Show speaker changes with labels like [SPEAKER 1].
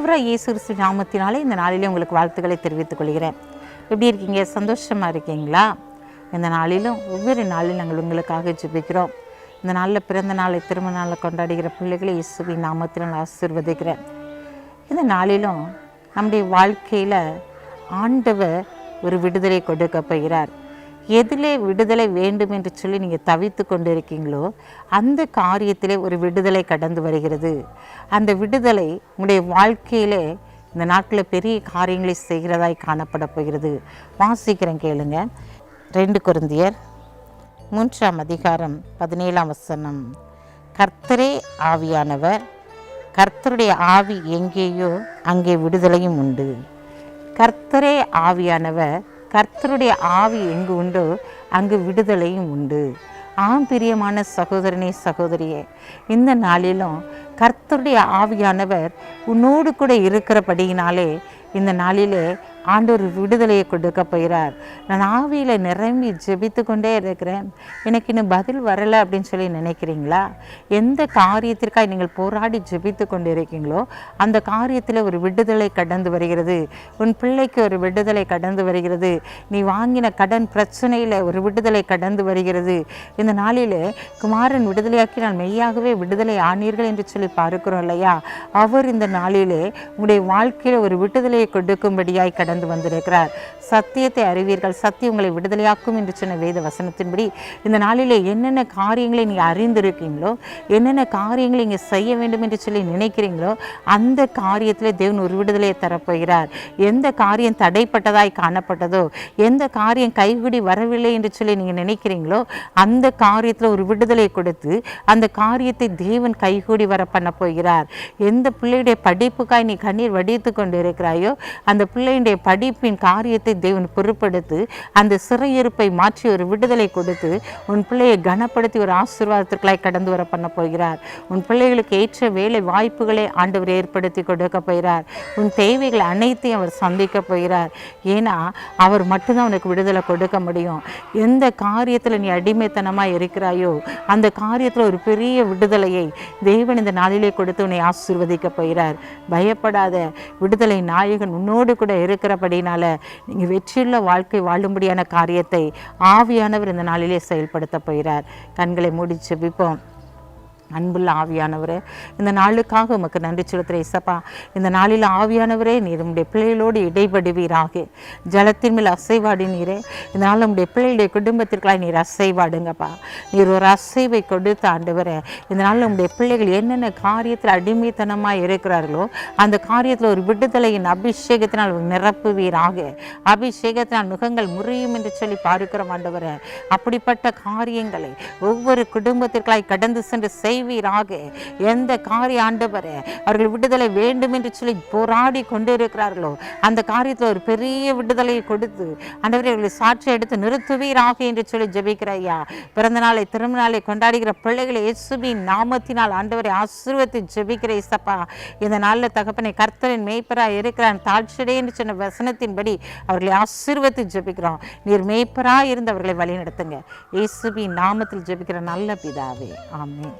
[SPEAKER 1] ஆண்டவராக இயேசு கிறிஸ்து நாமத்தினாலே இந்த நாளிலே உங்களுக்கு வாழ்த்துக்களை தெரிவித்துக் கொள்கிறேன். எப்படி இருக்கீங்க? சந்தோஷமாக இருக்கீங்களா? இந்த நாளிலும் ஒவ்வொரு நாளிலும் நாங்கள் உங்களுக்காக ஜெபிக்கிறோம். இந்த நாளில் பிறந்த நாளை திருமண நாளை கொண்டாடுகிற பிள்ளைகளை இயேசுவின் நாமத்தில் நான் இந்த நாளிலும் நம்முடைய வாழ்க்கையில் ஆண்டவர் ஒரு விடுதலை கொடுக்க போகிறார். எதிலே விடுதலை வேண்டும் என்று சொல்லி நீங்கள் தவித்து கொண்டு இருக்கீங்களோ அந்த காரியத்திலே ஒரு விடுதலை கடந்து வருகிறது. அந்த விடுதலை உங்களுடைய வாழ்க்கையிலே இந்த நாட்களில் பெரிய காரியங்களை செய்கிறதாய் காணப்பட போகிறது. வாசிக்கிறேன் கேளுங்க. ரெண்டு குருந்தியர் மூன்றாம் அதிகாரம் பதினேழாம் வசனம். கர்த்தரே ஆவியானவர் கர்த்தருடைய ஆவி எங்கேயோ அங்கே விடுதலையும் உண்டு. கர்த்தரே ஆவியானவர் கர்த்தருடைய ஆவி எங்கு உண்டோ அங்கு விடுதலையும் உண்டு. ஆம் பிரியமான சகோதரனே சகோதரியே இந்த நாளிலும் கர்த்தருடைய ஆவியானவர் உன்னோடு கூட இருக்கிறபடியினாலே இந்த நாளிலே ஆண்டவர் விடுதலையை கொடுக்க போகிறார். நான் ஆவியில் நிரம்பி ஜெபித்து கொண்டே இருக்கிறேன். எனக்கு இன்னும் பதில் வரலை அப்படின்னு சொல்லி நினைக்கிறீங்களா? எந்த காரியத்திற்காக நீங்கள் போராடி ஜெபித்து கொண்டு இருக்கீங்களோ அந்த காரியத்தில் ஒரு விடுதலை கடந்து வருகிறது. உன் பிள்ளைக்கு ஒரு விடுதலை கடந்து வருகிறது. நீ வாங்கின கடன் பிரச்சனையில் ஒரு விடுதலை கடந்து வருகிறது. இந்த நாளில் குமாரன் விடுதலையாக்கி நான் மெய்யாகவே விடுதலை ஆனீர்கள் என்று சொல்லி பார்க்கிறோம் இல்லையா? அவர் இந்த நாளிலே உங்களுடைய வாழ்க்கையில் ஒரு விடுதலையை கொடுக்கும்படியாய் கடந்து வந்திருக்கிறார். சத்தியத்தை அறிவீர்கள். சத்தியம் உங்களை விடுதலையாக்கும் என்று சொன்ன வேத வசனத்தின்படி இந்த நாளிலே என்னென்ன காரியங்களை நீங்கள் அறிந்திருக்கீங்களோ என்னென்ன காரியங்களை நீங்கள் செய்ய வேண்டும் என்று சொல்லி நினைக்கிறீங்களோ அந்த காரியத்தில் தேவன் ஒரு விடுதலையை தரப்போகிறார். எந்த காரியம் தடைப்பட்டதாய் காணப்பட்டதோ எந்த காரியம் கைகூடி வரவில்லை என்று சொல்லி நீங்கள் நினைக்கிறீங்களோ அந்த காரியத்தில் ஒரு விடுதலை கொடுத்து அந்த காரியத்தை தேவன் கைகூடி வர பண்ண போகிறார் எந்த பிள்ளையுடைய படிப்புக்காய் நீ கண்ணீர் வடித்து கொண்டு இருக்கிறாயோ அந்த பிள்ளையுடைய படிப்பின் காரியத்தை தேவன் பொருட்படுத்து அந்த சிறையிருப்பை மாற்றி ஒரு விடுதலை கொடுத்து உன் பிள்ளையை கனப்படுத்தி ஒரு ஆசீர்வாதத்திற்குள்ளாய் கடந்து வர பண்ண போகிறார். உன் பிள்ளைகளுக்கு ஏற்ற வேலை வாய்ப்புகளை ஆண்டவர் ஏற்படுத்தி கொடுக்க போகிறார். உன் தேவைகள் அனைத்தையும் அவர் சந்திக்க போகிறார். ஏன்னா அவர் மட்டும்தான் உனக்கு விடுதலை கொடுக்க முடியும். எந்த காரியத்தில் நீ அடிமைத்தனமாக இருக்கிறாயோ அந்த காரியத்தில் ஒரு பெரிய விடுதலையை தேவன் இந்த நாளிலே கொடுத்து உன்னை ஆசீர்வதிக்க போகிறார். பயப்படாத விடுதலை நாயகன் உன்னோடு கூட இருக்கிறபடினால நீங்கள் வெற்றியுள்ள வாழ்க்கை வாழும்படியான காரியத்தை ஆவியானவர் இந்த நாளிலே செயல்படுத்த போகிறார். கண்களை மூடி செபிப்போம். அன்புள்ள ஆவியானவரே இந்த நாளுக்காக உமக்கு நன்றி செலுத்துகிற இசப்பா இந்த நாளில் ஆவியானவரே நீர் உம்முடைய பிள்ளைகளோடு இடைபடுவீராக. ஜலத்தின் மேல் அசைவாடினீரே இந்த நாள் நம்முடைய பிள்ளைகளுடைய குடும்பத்திற்கெல்லாம் நீர் அசைவாடுங்கப்பா. நீர் ஒரு அசைவை கொடுத்த ஆண்டவரே இந்த நாள் நம்முடைய பிள்ளைகள் என்னென்ன காரியத்தில் அடிமைத்தனமாக இருக்கிறார்களோ அந்த காரியத்தில் ஒரு விடுதலையின் அபிஷேகத்தினால் நிரப்புவீராக. அபிஷேகத்தினால் முகங்கள் முறியும் என்று சொல்லி பார்க்கிறோம் ஆண்டவரே. அப்படிப்பட்ட காரியங்களை ஒவ்வொரு குடும்பத்திற்களாய் கடந்து சென்று செய்வீராக. எந்த காரிய ஆண்டவரே அவர்கள் விடுதலை வேண்டும் என்று சொல்லி போராடி கொண்டு இருக்கிறார்களோ அந்த காரியத்தில் ஒரு பெரிய விடுதலையை கொடுத்து ஆண்டவரை அவர்களை சாட்சி எடுத்து நிறுத்துவீராக என்று சொல்லி ஜபிக்கிற ஐயா பிறந்த நாளை திரும்ப நாளை கொண்டாடுகிற பிள்ளைகளை இயேசுவின் நாமத்தினால் ஆண்டவரை ஆசீர்வத்தை ஜபிக்கிற இசப்பா இந்த நாளில் தகப்பனை கர்த்தரின் மேய்ப்பராக இருக்கிறான் தாழ்ச்சியடே என்று சொன்ன வசனத்தின்படி அவர்களை ஆசீர்வத்தை ஜபிக்கிறோம். நீர் மேய்ப்பராக இருந்து அவர்களை வழிநடத்துங்க. இயேசுவின் நாமத்தில் ஜபிக்கிற நல்ல பிதாவே. ஆமென்.